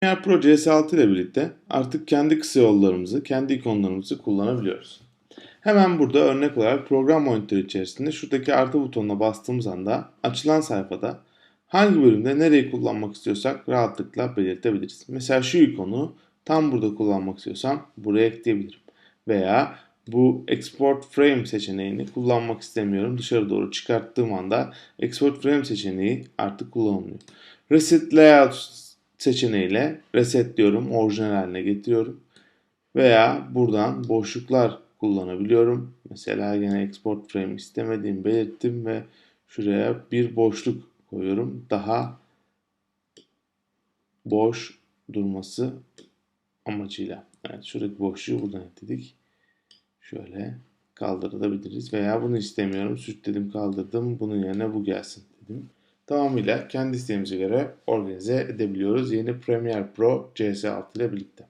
Premiere Pro CS6 ile birlikte artık kendi kısa yollarımızı, kendi ikonlarımızı kullanabiliyoruz. Hemen burada örnek olarak program monitörü içerisinde şuradaki artı butonuna bastığımız anda açılan sayfada hangi bölümde nereyi kullanmak istiyorsak rahatlıkla belirtebiliriz. Mesela şu ikonu tam burada kullanmak istiyorsam buraya ekleyebilirim. Veya bu export frame seçeneğini kullanmak istemiyorum. Dışarı doğru çıkarttığım anda export frame seçeneği artık kullanılmıyor. Reset layout seçeneğiyle resetliyorum, orijinal haline getiriyorum. Veya buradan boşluklar kullanabiliyorum. Mesela yine export frame istemediğimi belirttim ve şuraya bir boşluk koyuyorum. Daha boş durması amacıyla. Evet şuradaki boşluğu buradan ekledik. Şöyle kaldırabiliriz veya bunu istemiyorum. Sürükledim kaldırdım. Bunun yerine bu gelsin dedim. Tamamıyla kendi isteğimize göre organize edebiliyoruz. Yeni Premiere Pro CS6 ile birlikte.